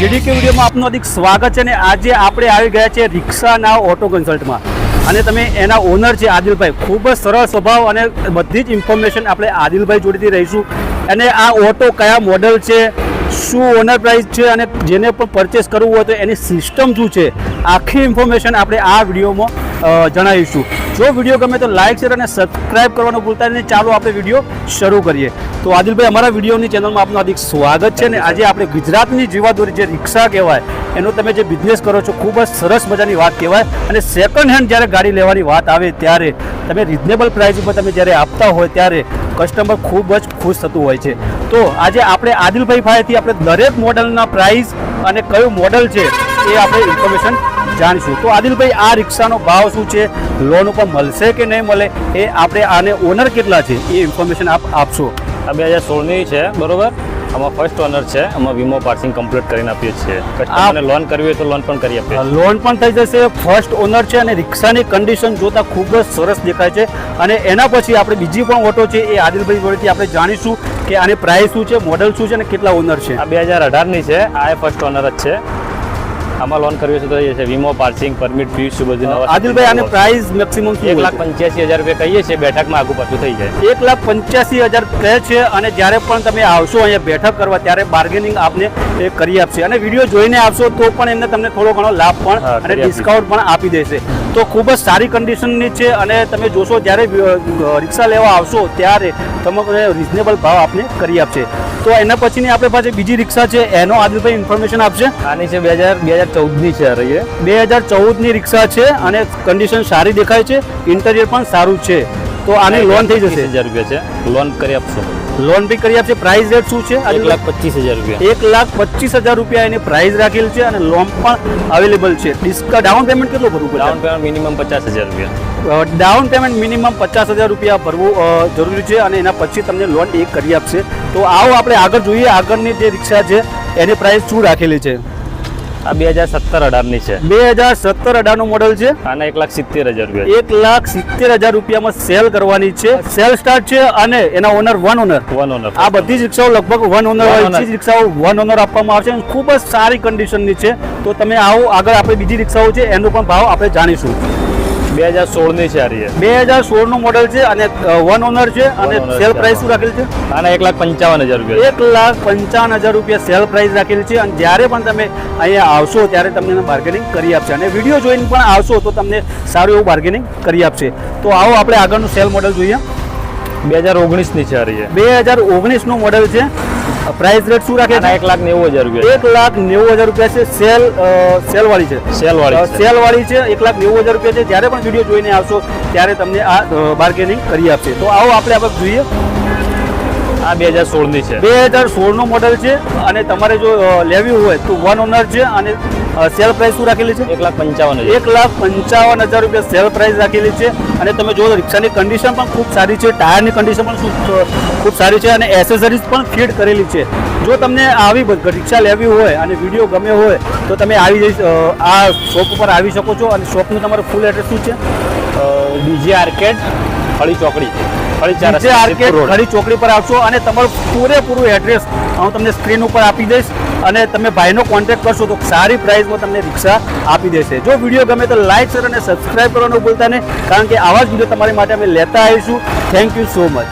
જીડીકે વિડીયોમાં આપનું હાર્દિક સ્વાગત છે અને આજે આપણે આવી ગયા છે રિક્ષાના ઓટો કન્સલ્ટમાં. અને તમે એના ઓનર છે આદિલભાઈ. ખૂબ જ સરળ સ્વભાવ અને બધી જ ઇન્ફોર્મેશન આપણે આદિલભાઈ જોડેથી રહીશું. અને આ ઓટો કયા મોડલ છે? શું ઓનર પ્રાઇસ છે? અને જેને પણ પરચેસ કરવું હોય તો એની સિસ્ટમ શું છે? આખી ઇન્ફોર્મેશન આપણે આ વિડીયોમાં જણાવીશું. જો વીડિયો ગમે તો લાઇક શેર અને સબસ્ક્રાઇબ કરવાનું ભૂલતા નહીં. ચાલો આપણે વીડિયો શરૂ કરીએ. તો આદિલભાઈ અમારા વિડીયોની ચેનલમાં આપનું હાર્દિક સ્વાગત છે ને આજે આપણે ગુજરાતની જીવાદોરી જે રિક્ષા કહેવાય એનો તમે જે બિઝનેસ કરો છો ખૂબ જ સરસ મજાની વાત કહેવાય. અને સેકન્ડ હેન્ડ જ્યારે ગાડી લેવાની વાત આવે ત્યારે તમે રિઝનેબલ પ્રાઇસ ઉપર તમે જ્યારે આપતા હોય ત્યારે કસ્ટમર ખૂબ જ ખુશ થતું હોય છે. તો આજે આપણે આદિલભાઈ પાસેથી આપણે દરેક મોડલના પ્રાઇસ અને કયું મોડલ છે એ આપણે ઇન્ફોર્મેશન જાણીશું. તો આદિલભાઈ, આ રિક્ષાનો ભાવ શું છે? લોન ઉપર મળશે કે નહીં મળે? એ આપણે આને ઓનર કેટલા છે? એ ઇન્ફોર્મેશન આપ આપશો. આ બે હજાર સોળની છે, બરોબર? આમાં ફર્સ્ટ ઓનર છે. આમાં વીમો પાર્સિંગ કમ્પ્લીટ કરીને આપીએ છીએ. કસ્ટમરને લોન કરવી હોય તો લોન પણ કરી આપીએ લોન પણ થઈ જશે. ફર્સ્ટ ઓનર છે અને રિક્ષાની કન્ડિશન જોતા ખૂબ જ સરસ દેખાય છે. અને એના પછી આપણે બીજી પણ ઓટો છે એ આદિલભાઈ જોડેથી આપણે જાણીશું કે આની પ્રાઇસ શું છે મોડલ શું છે અને કેટલા ઓનર છે. આ બે હજાર અઢારની છે. આ ફર્સ્ટ ઓનર જ છે. આમાં લોન કરવી છે તો એ છે વીમો પાર્સિંગ પરમિટ ફીસ શું બધું આદિલભાઈ આને પ્રાઇસ મેક્સિમમ એક લાખ પંચ્યાસી હજાર રૂપિયા કહીએ છીએ બેઠકમાં આગુ પાછું થઈ જાય. એક લાખ પંચ્યાસી હજાર કહે છે અને જ્યારે પણ તમે આવશો અહીંયા બેઠક કરવા ત્યારે બાર્ગેનિંગ આપને એ કરી આપશે. અને વીડિયો જોઈને આવશો તો પણ એમને તમને થોડો ઘણો લાભ પણ અને ડિસ્કાઉન્ટ પણ આપી દેશે. તો ખૂબ જ સારી કન્ડિશનની છે અને તમે જોશો જ્યારે રિક્ષા લેવા આવશો ત્યારે તમને રિઝનેબલ ભાવ આપને કરી આપશે. તો એના પછીની આપણે પાસે બીજી રિક્ષા છે એનો આદિલભાઈ ઇન્ફોર્મેશન આપશે. આની છે બે હજાર બે હજાર ચૌદની છે આ એ. બે હજાર ચૌદની રિક્ષા છે અને કન્ડિશન સારી દેખાય છે. ઇન્ટરિયર પણ સારું છે. તો આની લોન થઈ જશે. હજાર રૂપિયા છે. લોન કરી આપશો? લોન બી કરી આપશે. પ્રાઇસ રેટ શું છે? એક લાખ પચીસ હજાર રૂપિયા. એક લાખ પચીસ હજાર રૂપિયા એની પ્રાઇસ રાખેલ છે અને લોન પણ અવેલેબલ છે. ડિસ્કા ડાઉન પેમેન્ટ કેટલું ભરવું ડાઉન પેમેન્ટ મિનિમમ પચાસ હજાર રૂપિયા. ડાઉન પેમેન્ટ મિનિમમ પચાસ હજાર રૂપિયા ભરવું જરૂરી છે અને એના પછી તમને લોન એ કરી આપશે. તો આવો આપણે આગળ જોઈએ. આગળની જે રિક્ષા છે એની પ્રાઇસ શું રાખેલી છે? આ બે હજાર સત્તર અઢારની છે. બે હજાર સત્તર અઢારનું મોડલ છે. આના એક લાખ સિત્તેર હજાર રૂપિયા એક લાખ સિત્તેર હજાર રૂપિયામાં સેલ કરવાની છે. સેલ સ્ટાર્ટ છે અને એના owner one owner. One owner. આ બધી જ રિક્ષાઓ લગભગ વન ઓનર વાળી રિક્ષાઓ વન ઓનર આપવામાં આવશે અને ખૂબ જ સારી કન્ડિશનની છે. તો તમે આવો આગળ આપણે બીજી રિક્ષાઓ છે એનો પણ ભાવ આપણે જાણીશું. બે હજાર સોળની છે આ બે હજાર સોળનું મોડલ છે અને વન ઓનર છે અને સેલ. પ્રાઇસ શું રાખેલ છે? આના એક લાખ પંચાવન હજાર રૂપિયા. એક લાખ પંચાવન હજાર રૂપિયા સેલ પ્રાઇસ રાખેલી છે અને જ્યારે પણ તમે અહીંયા આવશો ત્યારે તમને બાર્ગેનિંગ કરી આપશે. અને વીડિયો જોઈને પણ આવશો તો તમને સારું એવું બાર્ગેનિંગ કરી આપશે. તો આવો આપણે આગળનું સેલ મોડલ જોઈએ. બે હજાર ઓગણીસની છે આ બે હજાર ઓગણીસનું મોડલ છે. પ્રાઇસ રેટ શું રાખે છે? એક લાખ નેવું હજાર રૂપિયા એક લાખ નેવું હજાર રૂપિયા છે સેલ સેલ વાળી છે. સેલ વાળી છે. સેલ વાળી છે એક લાખ નેવું હજાર રૂપિયા છે. જ્યારે પણ વીડિયો જોઈને આવશો ત્યારે તમને આ બાર્ગેનિંગ કરી આપશે. તો આવો આપણે આપણે જોઈએ. આ બે હજાર સોળની છે. બે હજાર સોળનું મોડલ છે અને તમારે જો લેવી હોય તો વન ઓનર છે અને સેલ પ્રાઇસ શું રાખેલી છે? એક લાખ પંચાવન હજાર. એક લાખ પંચાવન હજાર રૂપિયા સેલ પ્રાઇસ રાખેલી છે અને તમે જો રિક્ષાની કન્ડિશન પણ ખૂબ સારી છે ટાયરની કન્ડિશન પણ ખૂબ સારી છે અને એસેસરીઝ પણ ફિટ કરેલી છે. જો તમને આવી રિક્ષા લેવી હોય અને વીડિયો ગમે હોય તો તમે આવી જઈ આ શોપ ઉપર આવી શકો છો અને શોપનું તમારું ફૂલ એડ્રેસ શું છે? ડીજે આર્કેડ ફળી ચોકડી. જે સિદ્ધપુર ખડી ચોકડી પર આવશો અને તમારું પૂરેપૂરું એડ્રેસ હું તમને સ્ક્રીન ઉપર આપી દઈશ અને તમે ભાઈનો કોન્ટેક્ટ કરશો તો સારી પ્રાઇસમાં તમને રિક્ષા આપી દેશે. જો વીડિયો ગમે તો લાઇક શેર અને સબસ્ક્રાઇબ કરવાનું ભૂલતા નહીં કારણ કે આવા જ વીડિયો તમારી માટે અમે લેતા આવીશું. Thank you so much